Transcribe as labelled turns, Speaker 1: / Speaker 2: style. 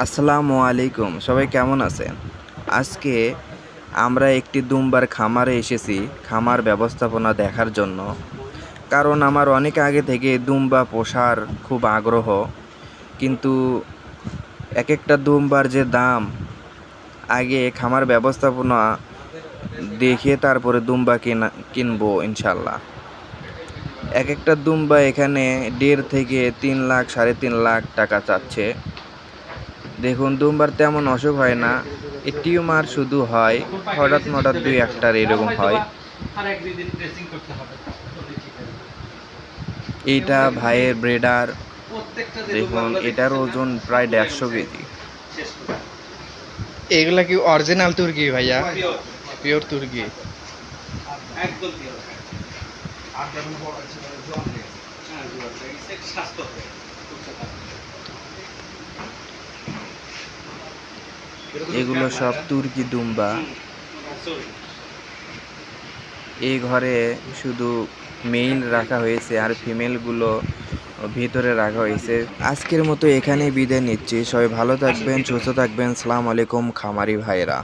Speaker 1: আসসালামু আলাইকুম, সবাই কেমন আছেন? আজকে আমরা একটি দুম্বার খামারে এসেছি, খামার ব্যবস্থাপনা দেখার জন্য। কারণ আমার অনেক আগে থেকে দুম্বা পোষার খুব আগ্রহ, কিন্তু এক একটা দুম্বার যে দাম, আগে খামার ব্যবস্থাপনা দেখে তারপরে দুম্বা কেনা, কিনবো ইনশাল্লাহ। এক একটা দুম্বা এখানে দেড় থেকে তিন লাখ, সাড়ে তিন লাখ টাকা চাচ্ছে। দেখুন, দুমবার তেমন অসুখ হয় না। টিউমার শুধু হয়, হঠাৎ হঠাৎ দুই একটার এরকম হয়। এইটা ভাইয়ের ব্রেডার। দেখুন, এটার ওজন প্রায় দেড়শো কেজি।
Speaker 2: এগুলা কি অরিজিনাল তুর্কি ভাইয়া? পিওর তুর্কি?
Speaker 3: একদম pure। আর যেমন বড় আছে, জোয়ান হয়ে গেছে। হ্যাঁ, জোয়ান হয়ে গেছে, স্বাস্থ্য হয়ে গেছে, সুস্থ থাকে।
Speaker 1: এগুলো সব তুর্কি দুম্বা। এই ঘরে শুধু মেইল রাখা হয়েছে আর ফিমেলগুলো ভিতরে রাখা হয়েছে। আজকের মতো এখানেই বিদায় নিচ্ছি। সবাই ভালো থাকবেন, সুস্থ থাকবেন। সালাম আলাইকুম খামারি ভাইরা